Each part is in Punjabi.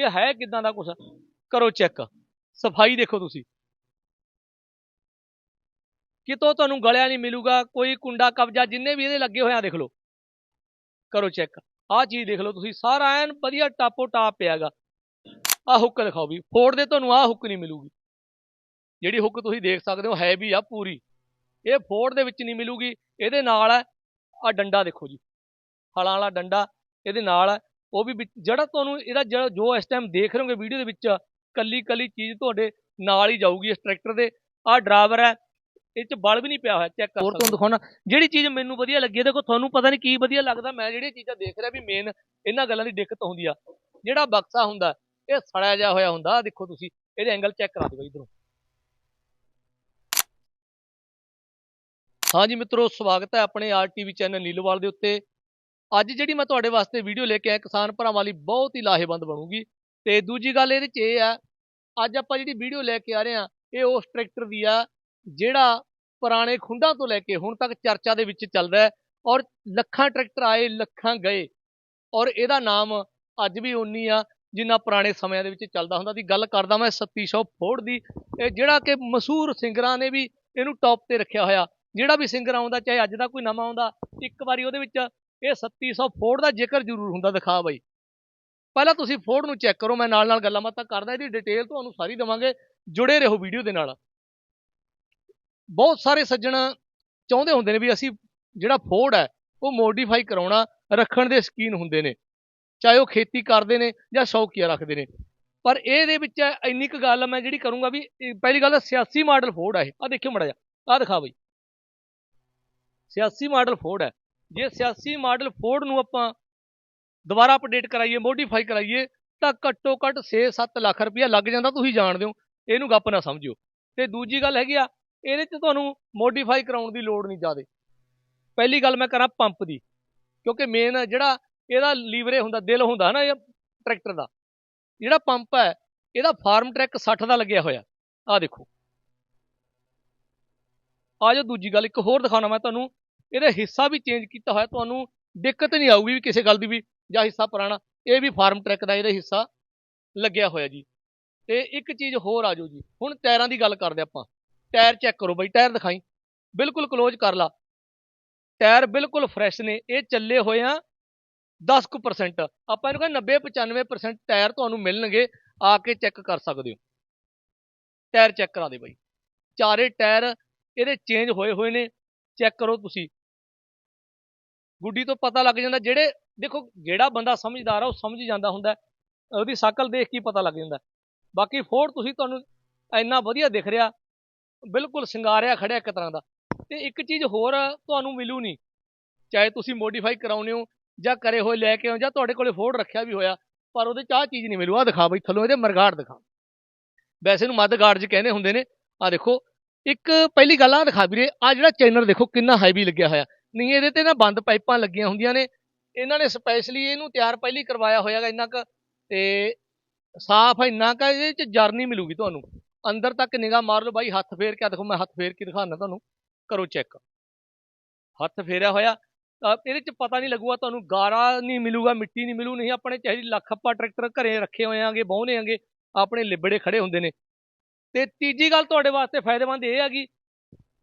ਇਹ ਹੈ ਕਿਦਾਂ ਦਾ ਕੁਛ? ਕਰੋ ਚੈੱਕ ਸਫ਼ਾਈ ਦੇਖੋ ਤੁਸੀਂ। ਕਿਤੋਂ ਤੁਹਾਨੂੰ ਗਲਿਆ ਨਹੀਂ ਮਿਲੂਗਾ, ਕੋਈ ਕੁੰਡਾ, ਕਬਜਾ, ਜਿੰਨੇ ਵੀ ਇਹਦੇ ਲੱਗੇ ਹੋਏ ਆ ਦੇਖ ਲਓ। ਕਰੋ ਚੈੱਕ ਆਹ ਚੀਜ਼ ਦੇਖ ਲਓ ਤੁਸੀਂ, ਸਾਰਾ ਐਨ ਵਧੀਆ ਟਾਪੋ ਟਾਪ ਪਿਆਗਾ। ਆਹ ਹੁੱਕ ਦਿਖਾਓ ਵੀ, ਫੋੜ ਦੇ ਤੁਹਾਨੂੰ ਆਹ ਹੁੱਕ ਨਹੀਂ ਮਿਲੂਗੀ। ਜਿਹੜੀ ਹੁੱਕ ਤੁਸੀਂ ਦੇਖ ਸਕਦੇ ਹੋ, ਹੈ ਵੀ ਆ ਪੂਰੀ। ਇਹ ਫੋੜ ਦੇ ਵਿੱਚ ਨਹੀਂ ਮਿਲੂਗੀ, ਇਹਦੇ ਨਾਲ ਹੈ ਆ ਡੰਡਾ ਦੇਖੋ ਜੀ। ਹਲਾਂ ਵਾਲਾ ਡੰਡਾ, ਇਹਦੇ ਨਾਲ ਹੈ ਉਹ ਵੀ ਜਿਹੜਾ ਤੁਹਾਨੂੰ ਇਹਦਾ ਜਿਹੜਾ ਜੋ ਇਸ ਟਾਈਮ ਦੇਖ ਰਹੇ ਹੋਗੇ ਵੀਡੀਓ ਦੇ ਵਿੱਚ ਕੱਲੀ ਕੱਲੀ ਚੀਜ਼ ਤੁਹਾਡੇ ਨਾਲ ਹੀ ਜਾਊਗੀ ਇਸ ਟਰੈਕਟਰ ਦੇ। ਆਹ ਡਰਾਈਵਰ ਹੈ ਇਹ ਚ ਬਲ ਵੀ ਨਹੀਂ ਪਿਆ ਹੋਇਆ ਚੈੱਕ ਕਰ ਹੋਰ ਤੁਹਾਨੂੰ ਦਿਖਾਉਣਾ। ਜਿਹੜੀ ਚੀਜ਼ ਮੈਨੂੰ ਵਧੀਆ ਲੱਗੀ ਦੇਖੋ ਤੁਹਾਨੂੰ ਪਤਾ ਨਹੀਂ ਕੀ ਵਧੀਆ ਲੱਗਦਾ ਮੈਂ ਜਿਹੜੀਆਂ ਚੀਜ਼ਾਂ ਦੇਖ ਰਿਹਾ ਵੀ ਮੇਨ ਇਹਨਾਂ ਗੱਲਾਂ ਦੀ ਦਿੱਕਤ ਹੁੰਦੀ ਆ। ਜਿਹੜਾ ਬਕਸਾ ਹੁੰਦਾ ਇਹ ਸੜਿਆ ਜਿਹਾ ਹੋਇਆ ਹੁੰਦਾ ਦੇਖੋ ਤੁਸੀਂ ਇਹਦੇ ਐਂਗਲ ਚੈੱਕ ਕਰਾ ਦਿਓ ਇਧਰੋਂ। ਹਾਂਜੀ ਮਿੱਤਰੋ ਸਵਾਗਤ ਹੈ ਆਪਣੇ ਆਰਟੀਵੀ ਚੈਨਲ ਨੀਲੋਵਾਲ ਦੇ ਉੱਤੇ। ਅੱਜ ਜਿਹੜੀ ਮੈਂ ਤੁਹਾਡੇ ਵਾਸਤੇ ਵੀਡੀਓ ਲੈ ਕੇ ਆਇਆ, ਕਿਸਾਨ ਭਰਾਵਾਂ ਲਈ ਬਹੁਤ ਹੀ ਲਾਹੇਵੰਦ ਬਣੂਗੀ। ਤੇ ਦੂਜੀ ਗੱਲ ਇਹਦੇ 'ਚ ਇਹ ਆ, ਅੱਜ ਆਪਾਂ ਜਿਹੜੀ ਵੀਡੀਓ ਲੈ ਕੇ ਆ ਰਹੇ ਆ, ਇਹ ਉਸ ਟਰੈਕਟਰ ਦੀ ਆ, ਜਿਹੜਾ ਪੁਰਾਣੇ ਖੁੰਡਾਂ ਤੋਂ ਲੈ ਕੇ ਹੁਣ ਤੱਕ ਚਰਚਾ ਦੇ ਵਿੱਚ ਚੱਲਦਾ ਹੈ ਔਰ ਲੱਖਾਂ ਟਰੈਕਟਰ ਆਏ, ਲੱਖਾਂ ਗਏ। ਔਰ ਇਹਦਾ ਨਾਮ ਅੱਜ ਵੀ ਉਨੀ ਆ, ਜਿੰਨਾ ਪੁਰਾਣੇ ਸਮਿਆਂ ਦੇ ਵਿੱਚ ਚੱਲਦਾ ਹੁੰਦਾ ਦੀ ਗੱਲ ਕਰਦਾ ਮੈਂ 3700 ਫੋੜ ਦੀ, ਇਹ ਜਿਹੜਾ ਕਿ ਮਸ਼ਹੂਰ ਸਿੰਗਰਾਂ ਨੇ ਵੀ ਇਹਨੂੰ ਟੌਪ ਤੇ ਰੱਖਿਆ ਹੋਇਆ। ਜਿਹੜਾ ਵੀ ਸਿੰਗਰ ਆਉਂਦਾ, ਚਾਹੇ ਅੱਜ ਦਾ ਕੋਈ ਨਵਾਂ ਆਉਂਦਾ, ਇੱਕ ਵਾਰੀ ਉਹਦੇ ਵਿੱਚ ਇਹ 3700 ਫੋੜ ਦਾ ਜ਼ਿਕਰ ਜ਼ਰੂਰ ਹੁੰਦਾ ਦਿਖਾ ਬਾਈ। ਪਹਿਲਾਂ ਤੁਸੀਂ ਫੋੜ ਨੂੰ ਚੈੱਕ ਕਰੋ, ਮੈਂ ਨਾਲ ਨਾਲ ਗੱਲਾਂ ਬਾਤਾਂ ਕਰਦਾ, ਇਹਦੀ ਡਿਟੇਲ ਤੁਹਾਨੂੰ ਸਾਰੀ ਦਵਾਂਗੇ, ਜੁੜੇ ਰਹੋ ਵੀਡੀਓ ਦੇ ਨਾਲ। ਬਹੁਤ ਸਾਰੇ ਸੱਜਣ ਚਾਹੁੰਦੇ ਹੁੰਦੇ ਨੇ ਵੀ ਅਸੀਂ ਜਿਹੜਾ ਫੋੜ ਹੈ, ਉਹ ਮੋਡੀਫਾਈ ਕਰਾਉਣਾ, ਰੱਖਣ ਦੇ ਸ਼ਕੀਨ ਹੁੰਦੇ ਨੇ, ਚਾਹੇ ਉਹ ਖੇਤੀ ਕਰਦੇ ਨੇ ਜਾਂ ਸ਼ੌਕੀਆ ਰੱਖਦੇ ਨੇ। ਪਰ ਇਹਦੇ ਵਿੱਚ ਇੰਨੀ ਕੁ ਗੱਲ ਮੈਂ ਜਿਹੜੀ ਕਰੂੰਗਾ ਵੀ, ਇਹ ਪਹਿਲੀ ਗੱਲ ਤਾਂ 86 ਮਾਡਲ ਫੋੜ ਹੈ, ਇਹ। ਆ ਦੇਖਿਓ ਮੜਾ ਜਾ ਆ ਦਿਖਾ ਬਈ। 86 ਮਾਡਲ ਫੋੜ ਹੈ। ਜੇ 86 ਮਾਡਲ ਫੋਰਡ ਨੂੰ ਆਪਾਂ ਦੁਬਾਰਾ ਅਪਡੇਟ ਕਰਾਈਏ ਮੋਡੀਫਾਈ ਕਰਾਈਏ, ਤਾਂ ਘੱਟੋ ਘੱਟ 6-7 ਲੱਖ ਰੁਪਇਆ ਲੱਗ ਜਾਂਦਾ, ਤੁਸੀਂ ਜਾਣਦੇ ਹੋ। ਇਹਨੂੰ ਗੱਪ ਨਾ ਸਮਝਿਓ। ਤੇ ਦੂਜੀ ਗੱਲ ਹੈਗੀ ਆ, ਇਹਦੇ 'ਚ ਤੁਹਾਨੂੰ ਮੋਡੀਫਾਈ ਕਰਾਉਣ ਦੀ ਲੋੜ ਨਹੀਂ ਜ਼ਿਆਦੇ। ਪਹਿਲੀ ਗੱਲ ਮੈਂ ਕਰਾਂ ਪੰਪ ਦੀ, ਕਿਉਂਕਿ ਮੇਨ ਜਿਹੜਾ ਇਹਦਾ ਲੀਵਰੇ ਹੁੰਦਾ, ਦਿਲ ਹੁੰਦਾ ਨਾ ਇਹ ਟਰੈਕਟਰ ਦਾ, ਜਿਹੜਾ ਪੰਪ ਹੈ, ਇਹਦਾ ਫਾਰਮ ਟਰੈਕ 60 ਦਾ ਲੱਗਿਆ ਹੋਇਆ। ਆ ਦੇਖੋ। ਆ ਜੋ ਦੂਜੀ ਗੱਲ, ਇੱਕ ਹੋਰ ਦਿਖਾਉਣਾ ਮੈਂ ਤੁਹਾਨੂੰ ਇਹਦਾ ਹਿੱਸਾ ਵੀ ਚੇਂਜ ਕੀਤਾ ਹੋਇਆ, ਤੁਹਾਨੂੰ ਦਿੱਕਤ ਨਹੀਂ ਆਊਗੀ ਵੀ ਕਿਸੇ ਗੱਲ ਦੀ ਵੀ, ਜਾਂ ਹਿੱਸਾ ਪੁਰਾਣਾ, ਇਹ ਵੀ ਫਾਰਮ ਟਰੈਕ ਦਾ ਇਹਦਾ ਹਿੱਸਾ ਲੱਗਿਆ ਹੋਇਆ ਜੀ। ਤੇ ਇੱਕ ਚੀਜ਼ ਹੋਰ ਆ ਜਾਓ ਜੀ, ਹੁਣ ਟਾਇਰਾਂ ਦੀ ਗੱਲ ਕਰਦੇ ਆਪਾਂ। ਟਾਇਰ ਚੈੱਕ ਕਰੋ ਬਈ, ਟਾਇਰ ਦਿਖਾਈ। ਬਿਲਕੁਲ ক্লোਜ਼ ਕਰ ਲਾ। ਟਾਇਰ ਬਿਲਕੁਲ ਫਰੈਸ਼ ਨੇ, ਇਹ ਚੱਲੇ ਹੋਏ ਆ 10% ਆਪਾਂ ਇਹਨੂੰ ਕਹਿੰਦੇ 90 95% ਟਾਇਰ ਤੁਹਾਨੂੰ ਮਿਲਣਗੇ, ਆ ਕੇ ਚੈੱਕ ਕਰ ਸਕਦੇ ਹੋ। ਟਾਇਰ ਚੈੱਕ ਕਰਾ ਦੇ ਬਾਈ। ਚਾਰੇ ਟਾਇਰ ਇਹਦੇ ਚੇਂਜ ਹੋਏ ਹੋਏ ਨੇ ਚੈੱਕ ਕਰੋ ਤੁਸੀਂ। ਗੁੱਡੀ ਤੋਂ ਪਤਾ ਲੱਗ ਜਾਂਦਾ, ਜਿਹੜੇ, ਦੇਖੋ ਜਿਹੜਾ ਬੰਦਾ ਸਮਝਦਾਰ ਆ, ਉਹ ਸਮਝ ਜਾਂਦਾ ਹੁੰਦਾ ਉਹਦੀ ਸ਼ਕਲ ਦੇਖ ਕੇ ਪਤਾ ਲੱਗ ਜਾਂਦਾ ਬਾਕੀ ਫੋੜ ਤੁਸੀਂ ਤੁਹਾਨੂੰ ਇੰਨਾ ਵਧੀਆ ਦਿਖ ਰਿਹਾ, ਬਿਲਕੁਲ ਸਿੰਗਾਰਿਆ ਖੜਿਆ ਇੱਕ ਤਰ੍ਹਾਂ ਦਾ। ਤੇ ਇੱਕ ਚੀਜ਼ ਹੋਰ ਤੁਹਾਨੂੰ ਮਿਲੂ ਨਹੀਂ, ਚਾਹੇ ਤੁਸੀਂ ਮੋਡੀਫਾਈ ਕਰਾਉਨੇ ਹੋ, ਜਾਂ ਕਰੇ ਹੋਏ ਲੈ ਕੇ ਆਓ, ਜਾਂ ਤੁਹਾਡੇ ਕੋਲੇ ਫੋੜ ਰੱਖਿਆ ਵੀ ਹੋਇਆ, ਪਰ ਉਹਦੇ ਚ ਆਹ ਚੀਜ਼ ਨਹੀਂ ਮਿਲੂ। ਆ ਦਿਖਾ ਬਈ, ਥੱਲੋਂ ਇਹਦੇ ਮਰਗਾੜ ਦਿਖਾ। ਵੈਸੇ ਨੂੰ ਮੱਧ ਗਾਰਡ ਚ ਕਹਿੰਦੇ ਹੁੰਦੇ ਨੇ। ਆ ਦੇਖੋ, ਇੱਕ ਪਹਿਲੀ ਗੱਲ ਆ ਦਿਖਾ ਵੀਰੇ ਆ ਜਿਹੜਾ ਚੈਨਲ ਦੇਖੋ, ਕਿੰਨਾ ਹੈਵੀ ਲੱਗਿਆ ਹੋਇਆ। ਨਹੀਂ, ਇਹਦੇ ਤੇ ਨਾ ਬੰਦ ਪਾਈਪਾਂ ਲੱਗੀਆਂ ਹੁੰਦੀਆਂ ਨੇ। ਇਹਨਾਂ ਨੇ ਸਪੈਸ਼ਲੀ ਇਹਨੂੰ ਤਿਆਰ ਪਹਿਲੀ ਕਰਵਾਇਆ ਹੋਇਆਗਾ ਇੰਨਾ ਕੁ, ਤੇ ਸਾਫ਼ ਇੰਨਾ ਕੁ ਇਹਦੇ ਚ ਜਰ ਨਹੀਂ ਮਿਲੂਗੀ ਤੁਹਾਨੂੰ। ਅੰਦਰ ਤੱਕ ਨਿਗਾਹ ਮਾਰ ਲਓ ਬਾਈ, ਹੱਥ ਫੇਰ ਕੇ ਆਹ ਦੇਖੋ, ਮੈਂ ਹੱਥ ਫੇਰ ਕੇ ਦਿਖਾਉਣਾ ਤੁਹਾਨੂੰ। ਕਰੋ ਚੈੱਕ। ਹੱਥ ਫੇਰਿਆ ਹੋਇਆ ਇਹਦੇ ਚ ਪਤਾ ਨਹੀਂ ਲੱਗੂਗਾ ਤੁਹਾਨੂੰ ਗਾਰਾ ਨਹੀਂ ਮਿਲੂਗਾ, ਮਿੱਟੀ ਨਹੀਂ ਮਿਲੂ, ਨਹੀਂ ਆਪਣੇ ਚਾਹੇ ਲੱਖ ਆਪਾਂ ਟਰੈਕਟਰ ਘਰੇ ਰੱਖੇ ਹੋਏ ਆਂਗੇ ਬਹੁਨੇ ਆਂਗੇ, ਆਪਣੇ ਲਿਬੜੇ ਖੜੇ ਹੁੰਦੇ ਨੇ। ਤੇ ਤੀਜੀ ਗੱਲ ਤੁਹਾਡੇ ਵਾਸਤੇ ਫਾਇਦੇਮੰਦ ਇਹ ਹੈਗੀ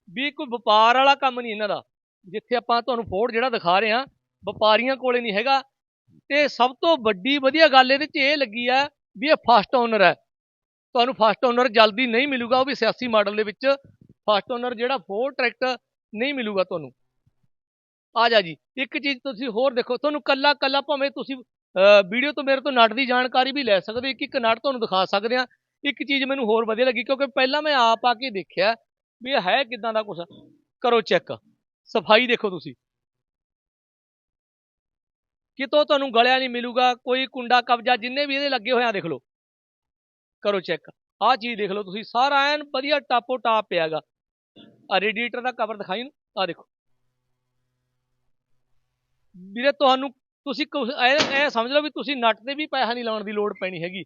ਵੀ ਕੋਈ ਵਪਾਰ ਵਾਲਾ ਕੰਮ ਨਹੀਂ ਇਹਨਾਂ ਦਾ। ਜਿੱਥੇ ਆਪਾਂ ਤੁਹਾਨੂੰ ਫੋੜ ਜਿਹੜਾ ਦਿਖਾ ਰਹੇ ਹਾਂ, ਵਪਾਰੀਆਂ ਕੋਲੇ ਨਹੀਂ ਹੈਗਾ। ਤੇ ਸਭ ਤੋਂ ਵੱਡੀ ਵਧੀਆ ਗੱਲ ਇਹਦੇ 'ਚ ਇਹ ਲੱਗੀ ਆ ਵੀ ਇਹ ਫਸਟ ਓਨਰ ਹੈ। ਤੁਹਾਨੂੰ ਫਸਟ ਓਨਰ ਜਲਦੀ ਨਹੀਂ ਮਿਲੂਗਾ, ਉਹ ਵੀ 86 ਮਾਡਲ ਦੇ ਵਿੱਚ। ਫਸਟ ਓਨਰ ਜਿਹੜਾ ਫੋਰ ਟਰੈਕਟਰ ਨਹੀਂ ਮਿਲੂਗਾ ਤੁਹਾਨੂੰ। ਆ ਜਾ ਜੀ, ਇੱਕ ਚੀਜ਼ ਤੁਸੀਂ ਹੋਰ ਦੇਖੋ, ਤੁਹਾਨੂੰ ਕੱਲਾ ਕੱਲਾ ਭਾਵੇਂ ਤੁਸੀਂ ਵੀਡੀਓ ਤੋਂ ਮੇਰੇ ਤੋਂ ਨਟ ਦੀ ਜਾਣਕਾਰੀ ਵੀ ਲੈ ਸਕਦੇ ਇੱਕ ਇੱਕ ਨਟ ਤੁਹਾਨੂੰ ਦਿਖਾ ਸਕਦੇ ਆ ਇੱਕ ਚੀਜ਼ ਮੈਨੂੰ ਹੋਰ ਵਧੀਆ ਲੱਗੀ, ਕਿਉਂਕਿ ਪਹਿਲਾਂ ਮੈਂ ਆਪ ਆ ਕੇ ਦੇਖਿਆ ਵੀ ਇਹ ਹੈ ਕਿਦਾਂ ਦਾ ਕੁਛ। ਕਰੋ ਚੈੱਕ ਸਫ਼ਾਈ ਦੇਖੋ ਤੁਸੀਂ। ਕਿਤੋਂ ਤੁਹਾਨੂੰ ਗਲਿਆ ਨਹੀਂ ਮਿਲੂਗਾ, ਕੋਈ ਕੁੰਡਾ, ਕਬਜਾ, ਜਿੰਨੇ ਵੀ ਇਹਦੇ ਲੱਗੇ ਹੋਏ ਆ ਦੇਖ ਲਓ। ਕਰੋ ਚੈੱਕ। ਆਹ ਚੀਜ਼ ਦੇਖ ਲਓ ਤੁਸੀਂ, ਸਾਰਾ ਐਨ ਵਧੀਆ ਟਾਪੋ ਟਾਪ ਪਿਆਗਾ ਆ ਰੇਡੀਏਟਰ ਦਾ ਕਵਰ ਦਿਖਾਈ ਆ ਦੇਖੋ। ਵੀਰੇ, ਤੁਹਾਨੂੰ ਤੁਸੀਂ ਇਹ ਸਮਝ ਲਓ ਵੀ ਤੁਸੀਂ ਨੱਟ ਤੇ ਵੀ ਪੈਸਾ ਨਹੀਂ ਲਾਉਣ ਦੀ ਲੋੜ ਪੈਣੀ ਹੈਗੀ।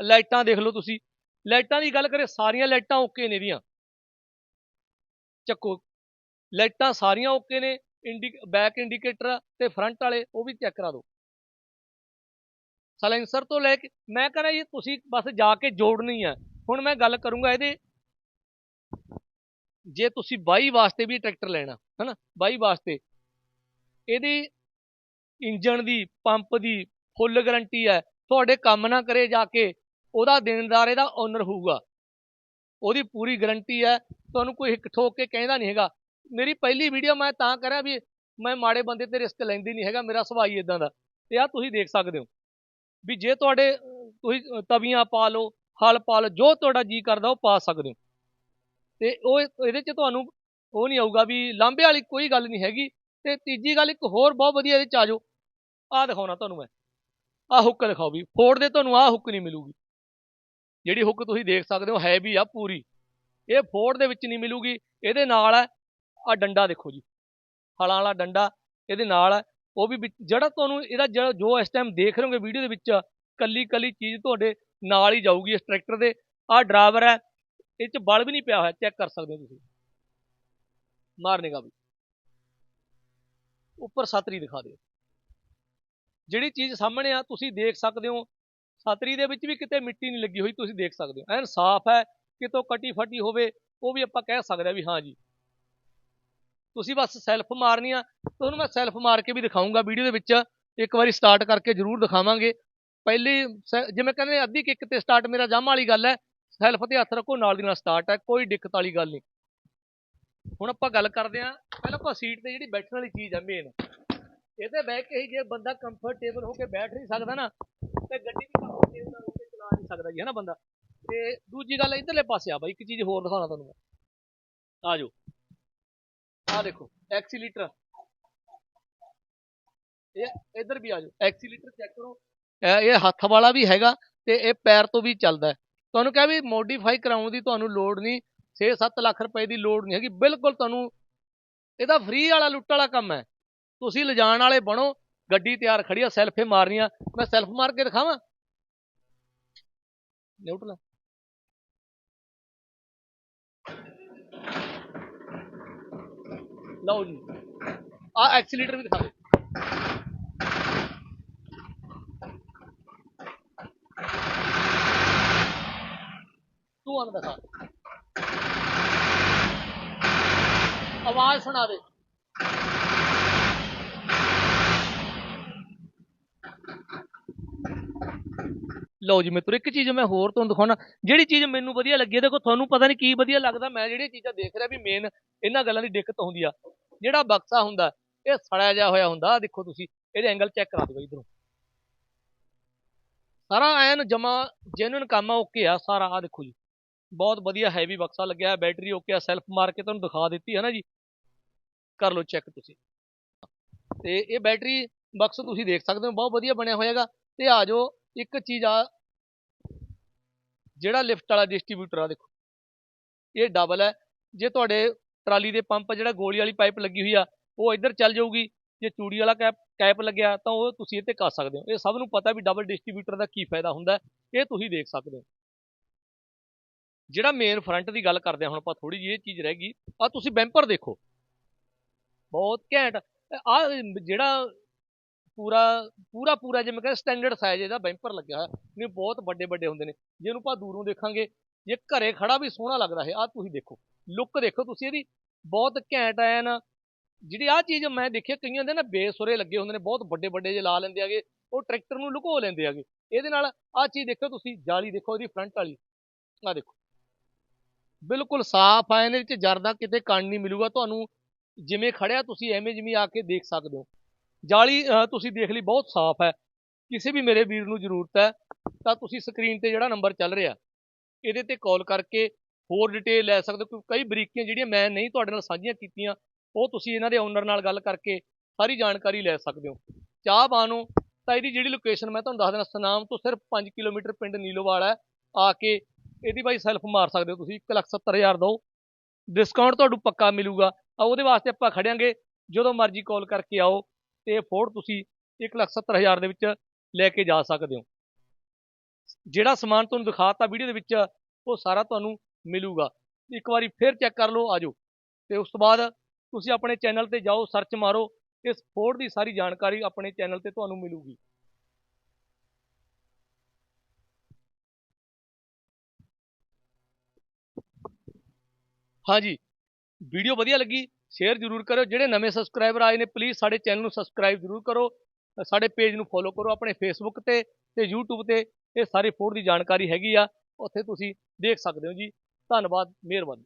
ਲਾਈਟਾਂ ਦੇਖ ਲਓ ਤੁਸੀਂ। ਲਾਈਟਾਂ ਦੀ ਗੱਲ ਕਰੇ, ਸਾਰੀਆਂ ਲਾਈਟਾਂ ਓਕੇ ਨੇ ਇਹਦੀਆਂ। ਚੱਕੋ। ਲਾਈਟਾਂ ਸਾਰੀਆਂ ਓਕੇ ਨੇ, ਇੰਡੀ, ਬੈਕ ਇੰਡੀਕੇਟਰ ਤੇ ਫਰੰਟ ਵਾਲੇ ਉਹ ਵੀ ਚੈੱਕ ਕਰਾ ਦਿਓ। ਸਲੈਂਸਰ ਤੋਂ ਲੈ ਕੇ, ਮੈਂ ਕਹਿੰਦਾ ਜੀ ਤੁਸੀਂ ਬਸ ਜਾ ਕੇ ਜੋੜਨੀ ਹੈ ਹੁਣ ਮੈਂ ਗੱਲ ਕਰੂੰਗਾ ਇਹਦੇ, ਜੇ ਤੁਸੀਂ ਬਾਈ ਵਾਸਤੇ ਵੀ ਟਰੈਕਟਰ ਲੈਣਾ, ਹਨਾ? ਬਾਈ ਵਾਸਤੇ। ਇਹਦੀ ਇੰਜਣ ਦੀ, ਪੰਪ ਦੀ ਫੁੱਲ ਗਾਰੰਟੀ ਹੈ ਤੁਹਾਡੇ ਕੰਮ ਨਾ ਕਰੇ ਜਾ ਕੇ, ਉਹਦਾ ਦੇਣਦਾਰ ਇਹਦਾ ਓਨਰ ਹੋਊਗਾ। ਉਹਦੀ ਪੂਰੀ ਗਾਰੰਟੀ ਹੈ ਤੁਹਾਨੂੰ ਕੋਈ ਹਿੱਕ ਠੋਕ ਕੇ ਕਹਿੰਦਾ ਨਹੀਂ ਹੈਗਾ। ਮੇਰੀ ਪਹਿਲੀ ਵੀਡੀਓ ਮੈਂ ਤਾਂ ਕਰਾਂ ਵੀ ਮੈਂ ਮਾੜੇ ਬੰਦੇ ਤੇ ਰਿਸਕ ਲੈਂਦੀ ਨਹੀਂ ਹੈਗਾ, ਮੇਰਾ ਸੁਭਾਅ ਹੀ ਇਦਾਂ ਦਾ। ਤੇ ਆ ਤੁਸੀਂ ਦੇਖ ਸਕਦੇ ਹੋ ਵੀ ਜੇ ਤੁਹਾਡੇ, ਤੁਸੀਂ ਤਵੀਆਂ ਪਾ ਲਓ, ਹਲ ਪਾ ਲਓ, ਜੋ ਤੁਹਾਡਾ ਜੀ ਕਰਦਾ ਉਹ ਪਾ ਸਕਦੇ ਹੋ। ਤੇ ਉਹ ਇਹਦੇ ਚ ਤੁਹਾਨੂੰ ਉਹ ਨਹੀਂ ਆਊਗਾ ਵੀ ਲਾਂਬੇ ਵਾਲੀ ਕੋਈ ਗੱਲ ਨਹੀਂ ਹੈਗੀ। ਤੇ ਤੀਜੀ ਗੱਲ ਇੱਕ ਹੋਰ ਬਹੁਤ ਵਧੀਆ ਇਹਦੇ ਚ ਆ ਜਾਓ। ਆਹ ਦਿਖਾਉਣਾ ਤੁਹਾਨੂੰ ਮੈਂ। ਆਹ ਹੁੱਕ ਦਿਖਾਓ ਵੀ। ਫੋੜ ਦੇ ਤੁਹਾਨੂੰ ਆਹ ਹੁੱਕ ਨਹੀਂ ਮਿਲੂਗੀ। ਜਿਹੜੀ ਹੁੱਕ ਤੁਸੀਂ ਦੇਖ ਸਕਦੇ ਹੋ ਹੈ ਵੀ ਆ ਪੂਰੀ। ਇਹ ਫੋੜ ਦੇ ਵਿੱਚ ਨਹੀਂ ਮਿਲੂਗੀ। ਇਹਦੇ ਨਾਲ ਹੈ ਆ ਡੰਡਾ ਦੇਖੋ ਜੀ। ਹਲਾਂ ਵਾਲਾ ਡੰਡਾ, ਇਹਦੇ ਨਾਲ ਹੈ ਉਹ ਵੀ ਵਿੱਚ- ਜਿਹੜਾ ਤੁਹਾਨੂੰ ਇਹਦਾ ਜਿਹੜਾ ਜੋ ਇਸ ਟਾਈਮ ਦੇਖ ਰਹੇ ਹੋਗੇ ਵੀਡੀਓ ਦੇ ਵਿੱਚ, ਕੱਲੀ ਕੱਲੀ ਚੀਜ਼ ਤੁਹਾਡੇ ਨਾਲ ਹੀ ਜਾਊਗੀ ਇਸ ਟਰੈਕਟਰ ਦੇ। ਆਹ ਡਰਾਈਵਰ ਹੈ, ਇਹ ਚ ਬਲ ਵੀ ਨਹੀਂ ਪਿਆ ਹੋਇਆ ਚੈੱਕ ਕਰ ਸਕਦੇ ਹੋ ਤੁਸੀਂ। ਮਾਰਨੇਗਾ ਵੀ ਉੱਪਰ ਸਤਰੀ ਦਿਖਾ ਦਿਓ। ਜਿਹੜੀ ਚੀਜ਼ ਸਾਹਮਣੇ ਆ, ਤੁਸੀਂ ਦੇਖ ਸਕਦੇ ਹੋ। ਸਤਰੀ ਦੇ ਵਿੱਚ ਵੀ ਕਿਤੇ ਮਿੱਟੀ ਨਹੀਂ ਲੱਗੀ ਹੋਈ, ਤੁਸੀਂ ਦੇਖ ਸਕਦੇ ਹੋ। ਐਨ ਸਾਫ਼ ਹੈ, ਕਿਤੋਂ ਕਟੀ ਫਟੀ ਹੋਵੇ, ਉਹ ਵੀ ਆਪਾਂ ਕਹਿ ਸਕਦੇ ਆ ਵੀ ਹਾਂ ਜੀ। ਤੁਸੀਂ ਬਸ ਸੈਲਫ ਮਾਰਨੀ ਆ ਤੁਹਾਨੂੰ ਮੈਂ ਸੈਲਫ ਮਾਰ ਕੇ ਵੀ ਦਿਖਾਉਂਗਾ ਵੀਡੀਓ ਦੇ ਵਿੱਚ, ਇੱਕ ਵਾਰੀ ਸਟਾਰਟ ਕਰਕੇ ਜ਼ਰੂਰ ਦਿਖਾਵਾਂਗੇ। ਪਹਿਲੀ ਸੈ- ਜਿਵੇਂ ਕਹਿੰਦੇ ਅੱਧੀ ਕਿੱਕ ਤੇ ਸਟਾਰਟ ਮੇਰਾ ਜਾਮ ਵਾਲੀ ਗੱਲ ਹੈ ਸੈਲਫ ਤੇ ਹੱਥ ਰੱਖੋ, ਨਾਲ ਦੀ ਨਾਲ ਸਟਾਰਟ ਹੈ, ਕੋਈ ਦਿੱਕਤ ਵਾਲੀ ਗੱਲ ਨਹੀਂ। ਹੁਣ ਆਪਾਂ ਗੱਲ ਕਰਦੇ ਆਂ ਪਹਿਲਾਂ ਆਪਾਂ ਸੀਟ ਤੇ ਜਿਹੜੀ ਬੈਠਣ ਵਾਲੀ ਚੀਜ਼ ਆ ਮੇਨ ਇਹਦੇ ਬਹਿ ਕੇ ਹੀ ਜੇ ਬੰਦਾ ਕੰਫਰਟੇਬਲ ਹੋ ਕੇ ਬੈਠ ਨਹੀਂ ਸਕਦਾ ਨਾ, ਤੇ ਗੱਡੀ ਵੀ ਕੰਫਰਟੇਬਲ ਹੋ ਕੇ ਚਲਾ ਨਹੀਂ ਸਕਦਾ ਜੀ, ਹੈ ਨਾ ਬੰਦਾ? ਤੇ ਦੂਜੀ ਗੱਲ ਇਧਰਲੇ ਪਾਸੇ ਆ ਬਾਈ, ਇੱਕ ਚੀਜ਼ ਹੋਰ ਦਿਖਾਉਣਾ ਤੁਹਾਨੂੰ ਮੈਂ। ਆ ਜਾਓ। ਆ ਦੇਖੋ, ਐਕਸੀਲੀਟਰ। ਇਹ ਇਧਰ ਵੀ ਆ ਜਾਓ, ਐਕਸੀਲੀਟਰ ਚੈੱਕ ਕਰੋ। ਇਹ ਹੱਥ ਵਾਲਾ ਵੀ ਹੈਗਾ ਤੇ ਇਹ ਪੈਰ ਤੋਂ ਵੀ ਚੱਲਦਾ ਤੁਹਾਨੂੰ ਕਿਹਾ ਵੀ ਮੋਡੀਫਾਈ ਕਰਾਉਣ ਦੀ ਤੁਹਾਨੂੰ ਲੋੜ ਨਹੀਂ 6-7 ਲੱਖ ਰੁਪਏ ਦੀ ਲੋੜ ਨਹੀਂ ਹੈਗੀ। ਬਿਲਕੁਲ ਤੁਹਾਨੂੰ ਇਹਦਾ ਫ੍ਰੀ ਵਾਲਾ ਲੁੱਟ ਵਾਲਾ ਕੰਮ ਹੈ। ਤੁਸੀਂ ਲਿਜਾਣ ਵਾਲੇ ਬਣੋ, ਗੱਡੀ ਤਿਆਰ ਖੜੀ ਆ ਸੈਲਫੇ ਮਾਰਨੀਆਂ ਮੈਂ ਸੈਲਫ ਮਾਰ ਕੇ ਦਿਖਾਵਾਂ? ਨਿਊਟਰਲ ਲਓ ਜੀ। ਆ ਐਕਸੀਲੇਟਰ ਵੀ ਦਿਖਾ ਦਿਓ। ਤੂੰ ਆਨ ਦਿਖਾ। ਆਵਾਜ਼ ਸੁਣਾ ਦੇ। ਲਓ ਜੀ ਮਿੱਤਰੋ, ਇੱਕ ਚੀਜ਼ ਮੈਂ ਹੋਰ ਤੁਹਾਨੂੰ ਦਿਖਾਉਣਾ। ਜਿਹੜੀ ਚੀਜ਼ ਮੈਨੂੰ ਵਧੀਆ ਲੱਗੀ ਹੈ ਦੇਖੋ, ਤੁਹਾਨੂੰ ਪਤਾ ਨਹੀਂ ਕੀ ਵਧੀਆ ਲੱਗਦਾ। ਮੈਂ ਜਿਹੜੀਆਂ ਚੀਜ਼ਾਂ ਦੇਖ ਰਿਹਾ ਵੀ ਮੇਨ ਇਹਨਾਂ ਗੱਲਾਂ ਦੀ ਦਿੱਕਤ ਹੁੰਦੀ ਆ। ਜਿਹੜਾ ਬਕਸਾ ਹੁੰਦਾ, ਇਹ ਸੜਿਆ ਜਿਹਾ ਹੋਇਆ ਹੁੰਦਾ, ਆਹ ਦੇਖੋ ਤੁਸੀਂ, ਇਹਦੇ ਐਂਗਲ ਚੈੱਕ ਕਰਾ ਦਿਓ ਇਧਰੋਂ। ਸਾਰਾ ਐਨ ਜਮਾ ਜੈਨੂਨ ਕੰਮ ਆ ਓਕੇ ਆ, ਸਾਰਾ ਆ ਦੇਖੋ ਜੀ। ਬਹੁਤ ਵਧੀਆ ਹੈਵੀ ਬਕਸਾ ਲੱਗਿਆ ਬੈਟਰੀ ਓਕੇ ਆ ਸੈਲਫ ਮਾਰ ਕੇ ਤੁਹਾਨੂੰ ਦਿਖਾ ਦਿੱਤੀ ਹੈ ਨਾ ਜੀ। ਕਰ ਲਓ ਚੈੱਕ ਤੁਸੀਂ। ਤੇ ਇਹ ਬੈਟਰੀ ਬਕਸ ਤੁਸੀਂ ਦੇਖ ਸਕਦੇ ਹੋ, ਬਹੁਤ ਵਧੀਆ ਬਣਿਆ ਹੋਇਆਗਾ। ਤੇ ਆ ਜਾਓ, ਇੱਕ ਚੀਜ਼ ਆ, ਜਿਹੜਾ ਲਿਫਟ ਵਾਲਾ ਡਿਸਟ੍ਰੀਬਿਊਟਰ ਆ ਦੇਖੋ। ਇਹ ਡਬਲ ਹੈ। ਜੇ ਤੁਹਾਡੇ ਟਰਾਲੀ ਦੇ ਪੰਪ ਜਿਹੜਾ ਗੋਲੀ ਵਾਲੀ ਪਾਈਪ ਲੱਗੀ ਹੋਈ ਆ, ਉਹ ਇੱਧਰ ਚੱਲ ਜਾਊਗੀ। ਜੇ ਚੂੜੀ ਵਾਲਾ ਕੈਪ ਕੈਪ ਲੱਗਿਆ ਤਾਂ ਉਹ ਤੁਸੀਂ ਇਹ ਤੇ ਕਰ ਸਕਦੇ ਹੋ। ਇਹ ਸਭ ਨੂੰ ਪਤਾ ਵੀ ਡਬਲ ਡਿਸਟ੍ਰੀਬਿਊਟਰ ਦਾ ਕੀ ਫਾਇਦਾ ਹੁੰਦਾ ਇਹ ਤੁਸੀਂ ਦੇਖ ਸਕਦੇ ਹੋ। ਜਿਹੜਾ ਮੇਨ ਫਰੰਟ ਦੀ ਗੱਲ ਕਰਦੇ ਹਾਂ, ਹੁਣ ਆਪਾਂ ਥੋੜੀ ਜਿਹੀ ਇਹ ਚੀਜ਼ ਰਹਿ ਗਈ। ਆ ਤੁਸੀਂ ਬੈਂਪਰ ਦੇਖੋ। ਬਹੁਤ ਘੈਂਟ। ਆ ਜਿਹੜਾ ਪੂਰਾ ਪੂਰਾ ਪੂਰਾ ਜਿਵੇਂ ਕਹਿੰਦੇ ਸਟੈਂਡਰਡ ਸਾਈਜ਼ ਇਹਦਾ ਬੈਂਪਰ ਲੱਗਿਆ ਹੋਇਆ। ਨਹੀਂ ਬਹੁਤ ਵੱਡੇ ਵੱਡੇ ਹੁੰਦੇ ਨੇ। ਜੇ ਇਹਨੂੰ ਆਪਾਂ ਦੂਰੋਂ ਦੇਖਾਂਗੇ, ਜੇ ਘਰੇ ਖੜਾ ਵੀ ਸੋਹਣਾ ਲੱਗਦਾ ਹੈ, ਆ ਤੁਸੀਂ ਦੇਖੋ। ਲੁੱਕ ਦੇਖੋ ਤੁਸੀਂ ਇਹਦੀ। ਬਹੁਤ ਘੈਂਟ ਐਨ। ਜਿਹੜੀ ਆ ਚੀਜ਼ ਮੈਂ ਦੇਖਿਆ, ਕਈਆਂ ਦੇ ਨਾ ਬੇਸੁਰੇ ਲੱਗੇ ਹੁੰਦੇ ਨੇ, ਬਹੁਤ ਵੱਡੇ ਵੱਡੇ ਜੇ ਲਾ ਲੈਂਦੇ ਆਗੇ ਉਹ ਟਰੈਕਟਰ ਨੂੰ ਲੁਕੋ ਲੈਂਦੇ ਆਗੇ ਇਹਦੇ ਨਾਲ ਆ ਚੀਜ਼ ਦੇਖੋ ਤੁਸੀਂ, ਜਾਲੀ ਦੇਖੋ ਇਹਦੀ ਫਰੰਟ ਵਾਲੀ। ਆ ਦੇਖੋ। ਬਿਲਕੁਲ ਸਾਫ਼ ਆ, ਇਹਦੇ ਵਿੱਚ ਜਰਦਾ ਕਿਤੇ ਕਣ ਨਹੀਂ ਮਿਲੂਗਾ। ਤੁਹਾਨੂੰ ਜਿਵੇਂ ਖੜਿਆ, ਤੁਸੀਂ ਐਵੇਂ ਜਿਵੇਂ ਆ ਕੇ ਦੇਖ ਸਕਦੇ ਹੋ। ਜਾਲੀ ਤੁਸੀਂ ਦੇਖ ਲਈ, ਬਹੁਤ ਸਾਫ਼ ਹੈ। ਕਿਸੇ ਵੀ ਮੇਰੇ ਵੀਰ ਨੂੰ ਜ਼ਰੂਰਤ ਹੈ, ਤਾਂ ਤੁਸੀਂ ਸਕਰੀਨ ਤੇ ਜਿਹੜਾ ਨੰਬਰ ਚੱਲ ਰਿਹਾ, ਇਹਦੇ ਤੇ ਕਾਲ ਕਰਕੇ ਹੋਰ ਡਿਟੇਲ ਲੈ ਸਕਦੇ ਹੋ, ਕਿਉਂਕਿ ਕਈ ਬਰੀਕੀਆਂ ਜਿਹੜੀਆਂ ਮੈਂ ਨਹੀਂ ਤੁਹਾਡੇ ਨਾਲ ਸਾਂਝੀਆਂ ਕੀਤੀਆਂ, ਉਹ ਤੁਸੀਂ ਇਹਨਾਂ ਦੇ ਓਨਰ ਨਾਲ ਗੱਲ ਕਰਕੇ ਸਾਰੀ ਜਾਣਕਾਰੀ ਲੈ ਸਕਦੇ ਹੋ। ਚਾਹ ਬਾਨੋ ਤਾਂ ਇਹਦੀ ਜਿਹੜੀ ਲੋਕੇਸ਼ਨ ਮੈਂ ਤੁਹਾਨੂੰ ਦੱਸ ਦੇਣਾ ਸਨਾਮ ਤੋਂ ਸਿਰਫ 5 ਕਿਲੋਮੀਟਰ ਪਿੰਡ ਨੀਲੋਵਾਲ ਹੈ, ਆ ਕੇ ਇਹਦੀ ਬਾਈ ਸੈਲਫ ਮਾਰ ਸਕਦੇ ਹੋ ਤੁਸੀਂ 170000 ਦਿਓ ਡਿਸਕਾਊਂਟ ਤੁਹਾਨੂੰ ਪੱਕਾ ਮਿਲੂਗਾ। ਆ ਉਹਦੇ ਵਾਸਤੇ ਆਪਾਂ ਖੜਿਆਂਗੇ, ਜਦੋਂ ਮਰਜ਼ੀ ਕਾਲ ਕਰਕੇ ਆਓ ਤੇ ਫੋਰਡ ਤੁਸੀਂ 170000 ਦੇ ਵਿੱਚ ਲੈ ਕੇ ਜਾ ਸਕਦੇ ਹੋ। ਜਿਹੜਾ ਸਮਾਨ ਤੁਹਾਨੂੰ ਦਿਖਾਤਾ ਵੀਡੀਓ ਦੇ ਵਿੱਚ, ਉਹ ਸਾਰਾ ਤੁਹਾਨੂੰ ਮਿਲੂਗਾ। ਇੱਕ ਵਾਰੀ ਫਿਰ ਚੈੱਕ ਕਰ ਲਓ ਆਜੋ ਤੇ ਉਸ ਤੋਂ ਬਾਅਦ ਤੁਸੀਂ ਆਪਣੇ ਚੈਨਲ ਤੇ ਜਾਓ ਸਰਚ ਮਾਰੋ, ਇਸ ਫੋਰਡ ਦੀ ਸਾਰੀ ਜਾਣਕਾਰੀ ਆਪਣੇ ਚੈਨਲ ਤੇ ਤੁਹਾਨੂੰ ਮਿਲੂਗੀ। ਹਾਂਜੀ ਵੀਡੀਓ ਵਧੀਆ ਲੱਗੀ ਸ਼ੇਅਰ ਜ਼ਰੂਰ ਕਰਿਓ। ਜਿਹੜੇ ਨਵੇਂ ਸਬਸਕ੍ਰਾਈਬਰ ਆਏ ਨੇ ਪਲੀਜ਼ ਸਾਡੇ ਚੈਨਲ ਨੂੰ ਸਬਸਕ੍ਰਾਈਬ ਜ਼ਰੂਰ ਕਰੋ। ਸਾਡੇ ਪੇਜ ਨੂੰ ਫੋਲੋ ਕਰੋ ਆਪਣੇ ਫੇਸਬੁੱਕ ਤੇ ਤੇ YouTube ਤੇ। ਇਹ ਸਾਰੇ ਫੋੜ ਦੀ ਜਾਣਕਾਰੀ ਹੈਗੀ ਆ, ਉੱਥੇ ਤੁਸੀਂ ਦੇਖ ਸਕਦੇ ਹੋ ਜੀ। ਧੰਨਵਾਦ ਮਿਹਰਬਾਨੀ।